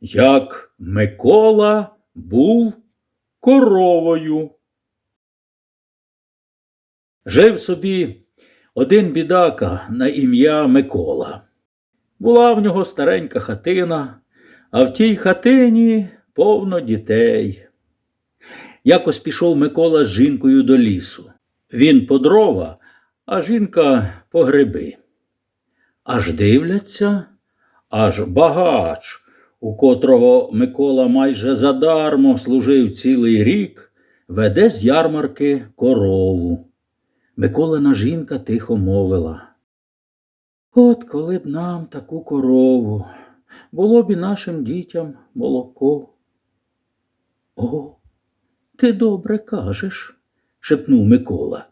як Микола був коровою. Жив собі один бідака на ім'я Микола. Була в нього старенька хатина, а в тій хатині повно дітей. Якось пішов Микола з жінкою до лісу. Він по дрова, а жінка по гриби. Аж дивляться, аж багач, у котрого Микола майже задармо служив цілий рік, веде з ярмарки корову. Миколина жінка тихо мовила. От коли б нам таку корову, було б і нашим дітям молоко. О, ти добре кажеш, шепнув Микола.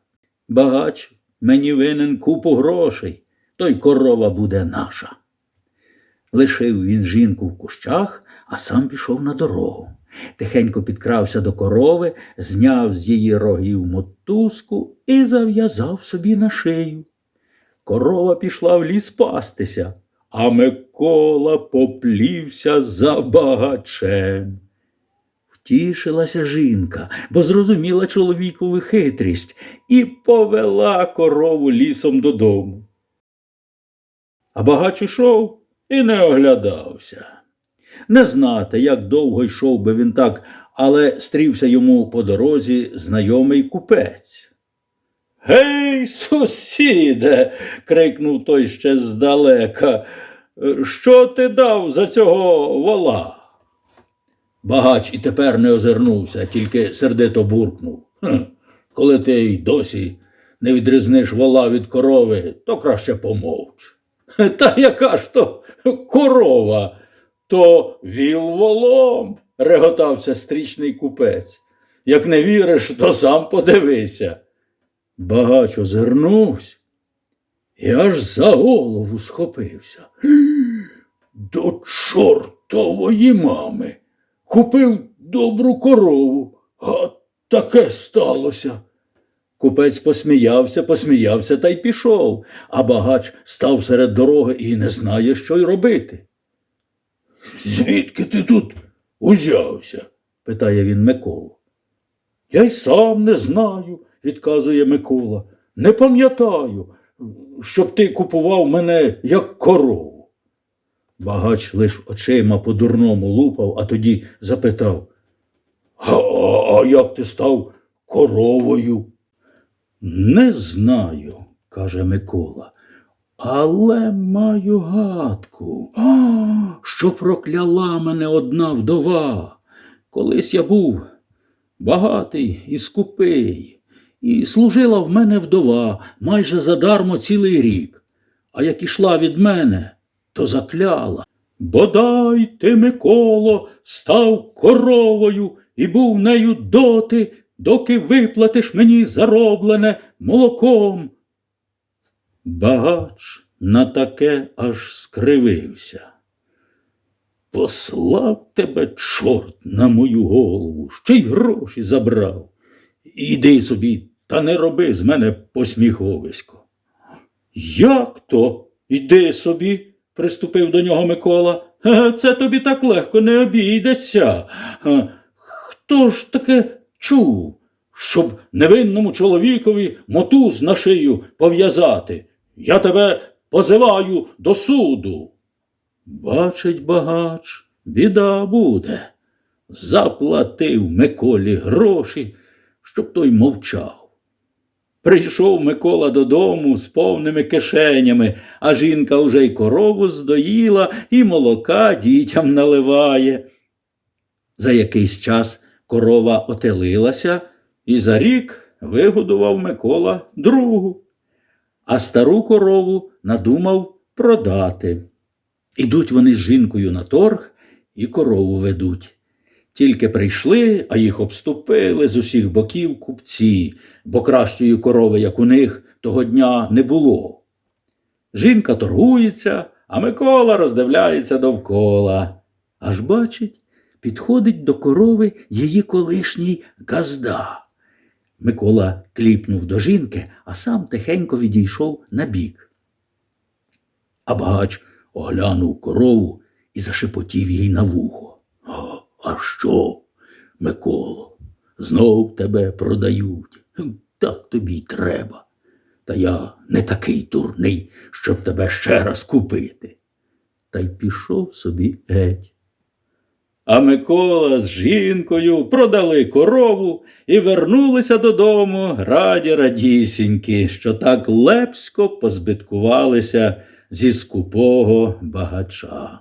Багач мені винен купу грошей, то й корова буде наша. Лишив він жінку в кущах, а сам пішов на дорогу. Тихенько підкрався до корови, зняв з її рогів мотузку і зав'язав собі на шию. Корова пішла в ліс пастися, а Микола поплівся за багачем. Втішилася жінка, бо зрозуміла чоловікову хитрість і повела корову лісом додому. А багач ішов і не оглядався. Не знати, як довго йшов би він так, але стрівся йому по дорозі знайомий купець. Гей, сусіде. крикнув той ще здалека. Що ти дав за цього вола? Багач і тепер не озирнувся, тільки сердито буркнув. «Хм, коли ти й досі не відрізниш вола від корови, то краще помовч. Та яка ж то корова? То віл волом, реготався стрічний купець. Як не віриш, то сам подивися. Багач озирнувся і аж за голову схопився. До чортової мами. Купив добру корову, а таке сталося. Купець посміявся, посміявся та й пішов, а багач став серед дороги і не знає, що й робити. Звідки ти тут узявся? питає він Миколу. Я й сам не знаю, відказує Микола. Не пам'ятаю, щоб ти купував мене як корову. Багач лиш очима по дурному лупав, а тоді запитав. А, а, а як ти став коровою? Не знаю, каже Микола, але маю гадку, а, що прокляла мене одна вдова. Колись я був багатий і скупий, і служила в мене вдова майже задармо цілий рік. А як ішла від мене, то закляла. Бодай ти, Миколо, став коровою і був нею доти, доки виплатиш мені зароблене молоком. Багач на таке аж скривився. Послав тебе чорт на мою голову, ще й гроші забрав. Іди собі, та не роби з мене посміховисько. Як то? Іди собі, приступив до нього Микола. Це тобі так легко не обійдеться. Хто ж таке чув, щоб невинному чоловікові мотуз на шию пов'язати? Я тебе позиваю до суду. Бачить багач, біда буде. Заплатив Миколі гроші, щоб той мовчав. Прийшов Микола додому з повними кишенями, а жінка вже й корову здоїла і молока дітям наливає. За якийсь час корова отелилася, і за рік вигодував Микола другу, а стару корову надумав продати. Ідуть вони з жінкою на торг і корову ведуть. Тільки прийшли, а їх обступили з усіх боків купці, бо кращої корови, як у них, того дня не було. Жінка торгується, а Микола роздивляється довкола. Аж бачить, підходить до корови її колишній газда. Микола кліпнув до жінки, а сам тихенько відійшов на бік. А багач оглянув корову і зашепотів їй на вухо. «А, а що, Миколо, знов тебе продають. Так тобі й треба. Та я не такий дурний, щоб тебе ще раз купити. Та й пішов собі геть. А Микола з жінкою продали корову і вернулися додому раді радісінькі, що так лепсько позбиткувалися зі скупого багача.